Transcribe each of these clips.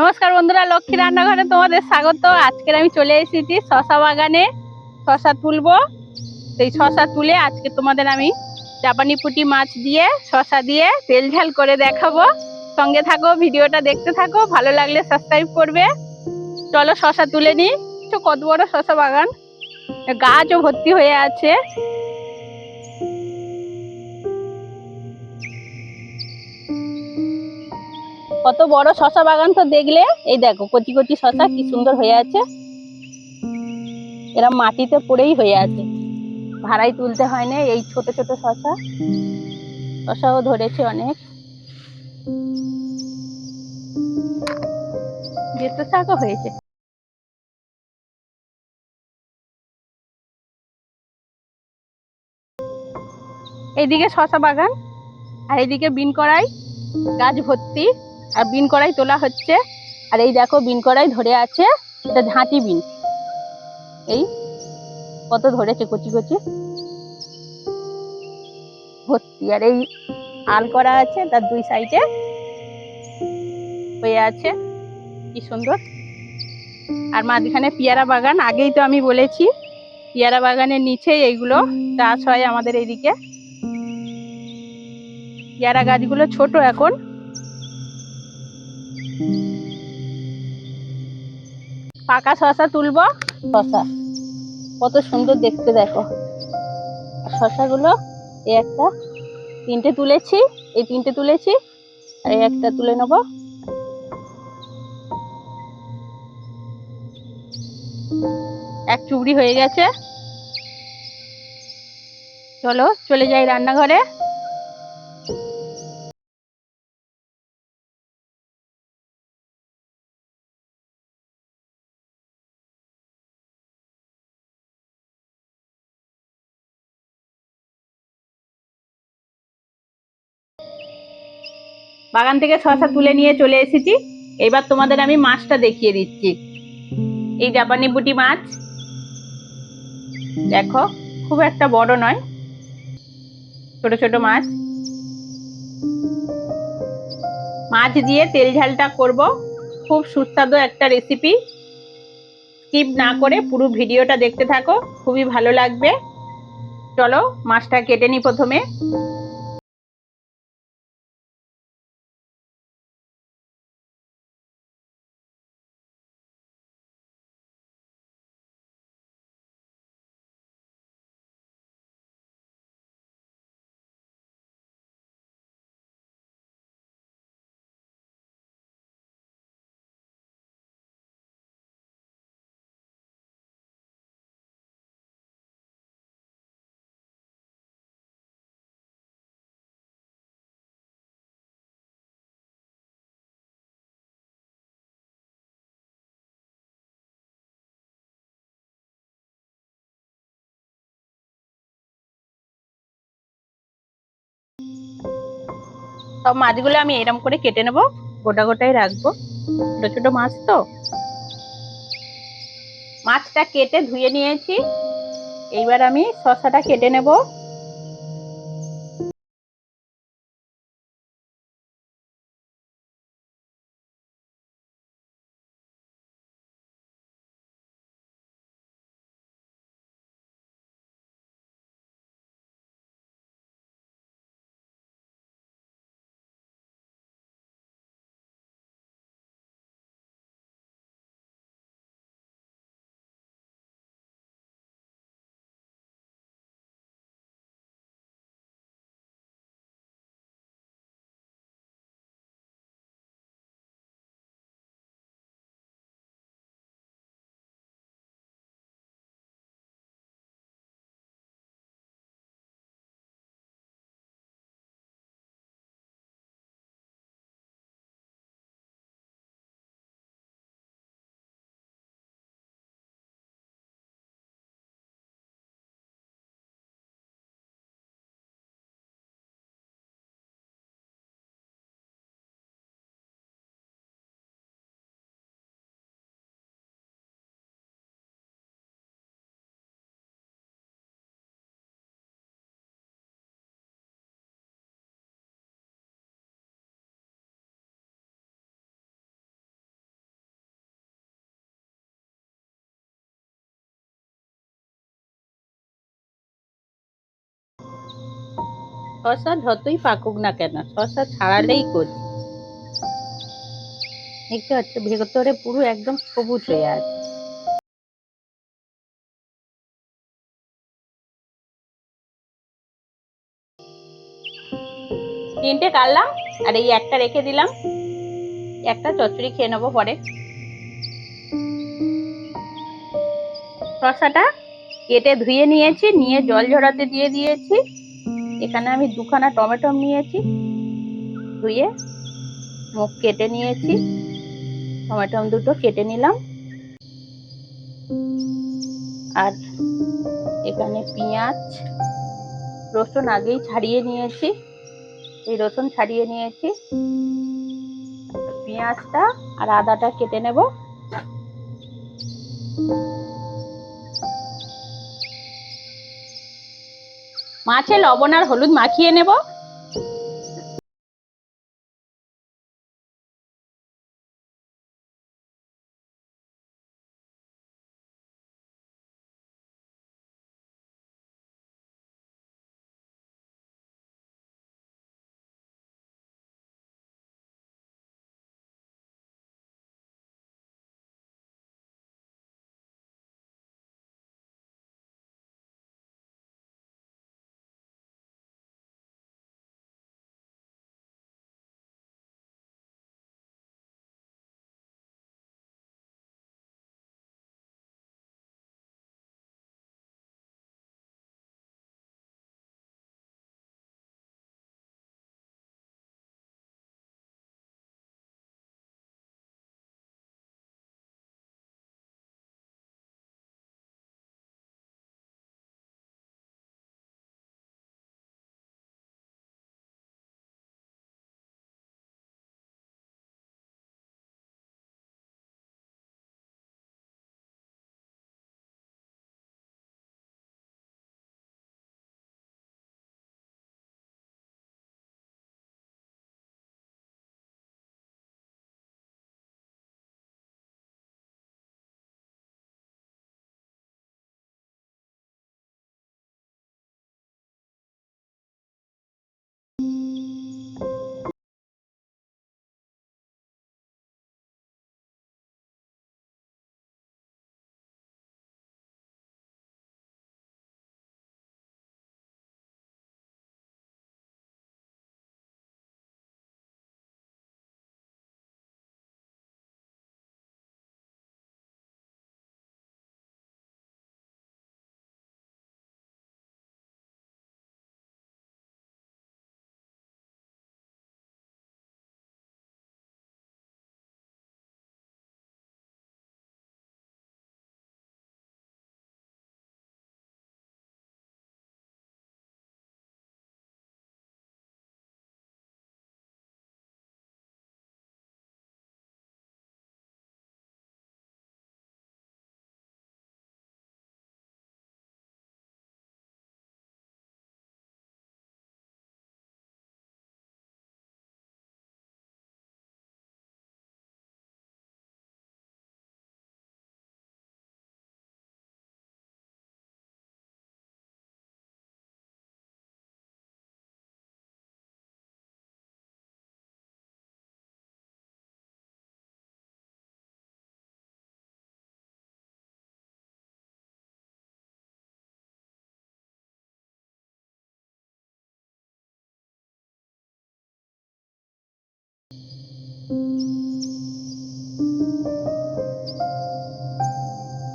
নমস্কার বন্ধুরা, লক্ষ্মী রান্নাঘরে তোমাদের স্বাগত। আজকের আমি চলে এসেছি শশা বাগানে। শশা তুলবো। সেই শশা তুলে আজকে তোমাদের আমি জাপানি পুঁটি মাছ দিয়ে, শশা দিয়ে তেল ঝাল করে দেখাবো। সঙ্গে থাকো, ভিডিওটা দেখতে থাকো, ভালো লাগলে সাবস্ক্রাইব করবে। চলো শশা তুলে নিই। কত বড় শশা বাগান। গাছও ভর্তি হয়ে আছে। কত বড় শশা বাগান তো দেখলে? এই দেখো, কচি কচি শশা কি সুন্দর হয়ে আছে। এরা মাটিতে পড়েই হয়ে আছে। ভাড়াই তুলতে হয় না এই ছোট ছোট শশা। শশাও ধরেছে অনেক। শাকও হয়েছে। এইদিকে শশা বাগান, আর এইদিকে বিন করাই গাছ ভর্তি। আর বিন কড়াই তোলা হচ্ছে। আর এই দেখো বিন কড়াই ধরে আছে এটা ঝাঁটি বিন। এই কত ধরেছে কচি কচি। ভর্তি। আর এই আল করা আছে, তার দুই সাইডে হয়ে আছে। কি সুন্দর। আর মাঝখানে পেয়ারা বাগান, আগেই তো আমি বলেছি, পেয়ারা বাগানের নিচে এইগুলো চাষ হয় আমাদের এইদিকে। পেয়ারা গাছগুলো ছোট এখন। পাকা শশা তুলবো। শশা কত সুন্দর দেখতে দেখো। শশাগুলো এই একটা তিনটে তুলেছি, এই তিনটে তুলেছি, আর এই একটা তুলে নেব। এক চুবড়ি হয়ে গেছে। চলো চলে যাই রান্নাঘরে। বাগান থেকে শশা তুলে নিয়ে চলে এসেছি। এবার তোমাদের আমি মাছটা দেখিয়ে দিচ্ছি। এই জাপানি বুটি মাছ। দেখো, খুব একটা বড় নয়। ছোট ছোট মাছ। মাছ দিয়ে তেল ঝালটা করব। খুব সুস্বাদু একটা রেসিপি স্কিপ না করে পুরো ভিডিওটা দেখতে থাকো। খুবই ভালো লাগবে। চলো, মাছটা কেটে নিই প্রথমে। সব মাছগুলো আমি এরম করে কেটে নেব। গোটা গোটাই রাখব। ছোট ছোট মাছ তো। মাছটা কেটে ধুয়ে নিয়েছি। এইবার আমি শসাটা কেটে নেব। শশা যতই পাকুক না কেন, শশা ছাড়ালেই করি। দেখতে পাচ্ছ, ভেতরে পুরো একদম সবুজ হয়ে আছে। তিনটে কাটলাম, আর এই একটা রেখে দিলাম। একটা চচ্চড়ি খেয়ে নেব পরে। শসাটা কেটে ধুয়ে নিয়েছি, নিয়ে জল ঝরাতে দিয়ে দিয়েছি। এখানে আমি দুখানা টমেটো নিয়েছি, ধুয়ে মুখ কেটে নিয়েছি। টমেটো দুটো কেটে নিলাম। আর এখানে পেঁয়াজ, রসুন আগেই ছাড়িয়ে নিয়েছি। এই রসুন ছাড়িয়ে নিয়েছি। পেঁয়াজটা আর আদাটা কেটে নেব। মাছে লবণ আর হলুদ মাখিয়ে নেব।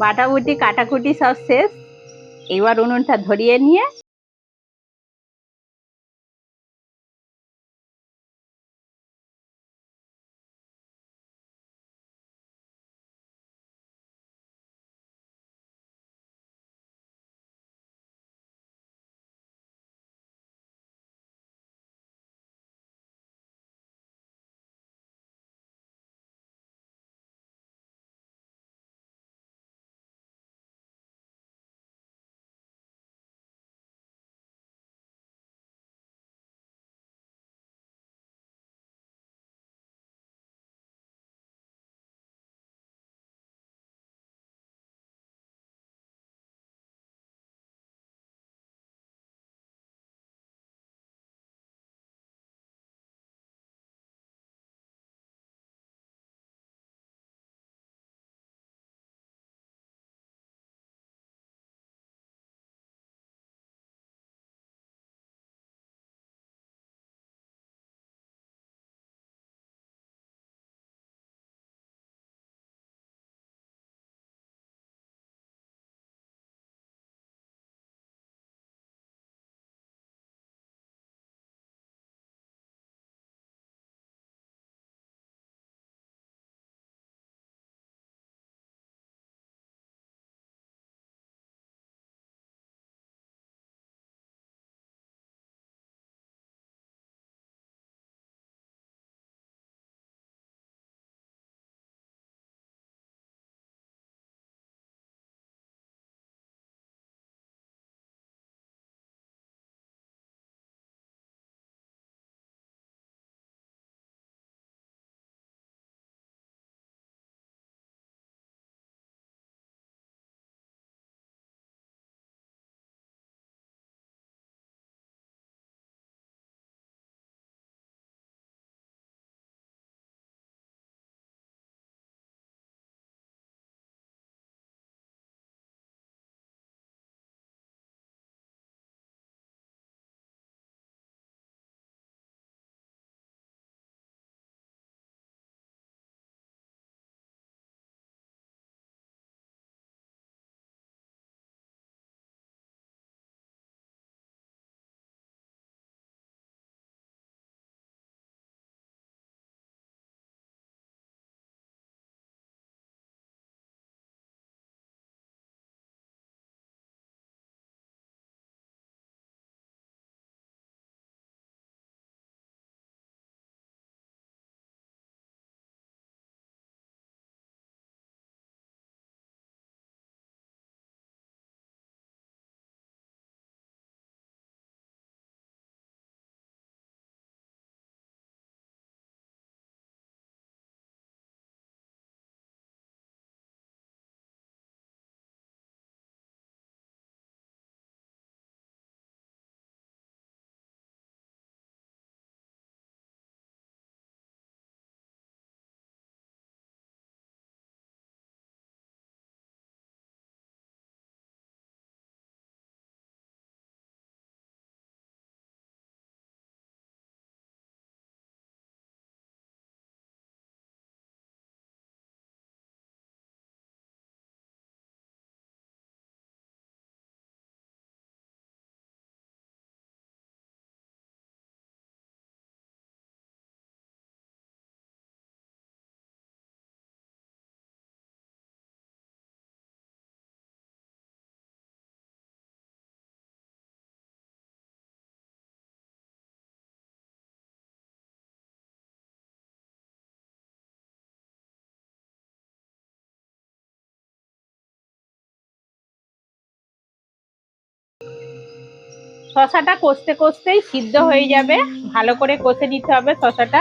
বাটাবুটি কাটাকুটি সব শেষ। এবার উনুনটা ধরিয়ে নিয়ে শশাটা কষতে কষতেই সিদ্ধ হয়ে যাবে। ভালো করে কষে নিতে হবে শশাটা।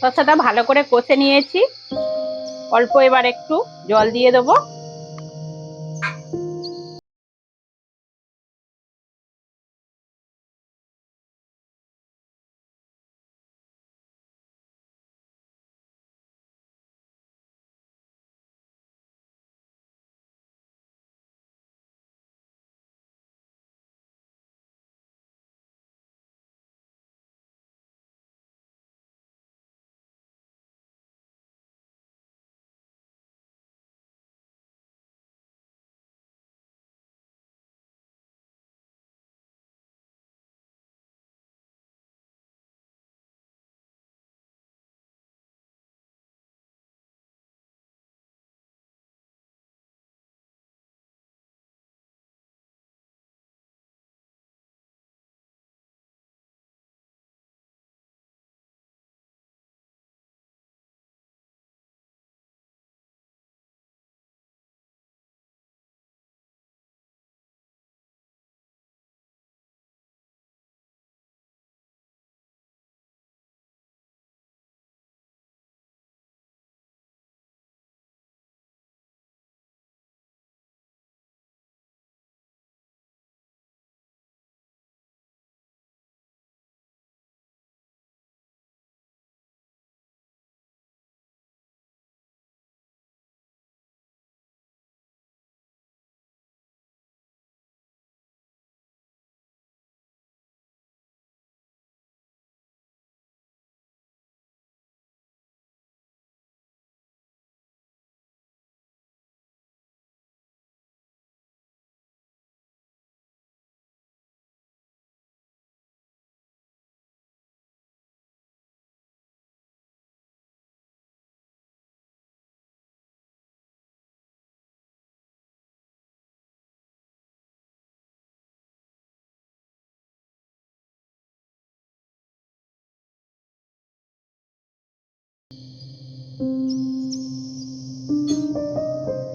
শশাটা ভালো করে কষে নিয়েছি। অল্প এবার একটু জল দিয়ে দেবো।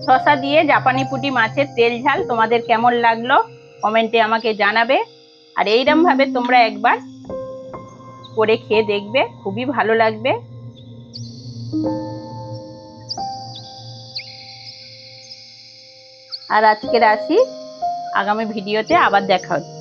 শশা দিয়ে জাপানি পুটি মাছের তেল ঝাল তোমাদের কেমন লাগল কমেন্টে আমাকে জানাবে। আর এইরমভাবে তোমরা একবার করে খেয়ে দেখবে, খুবই ভালো লাগবে। আর আজকের আসি, আগামী ভিডিওতে আবার দেখা হচ্ছে।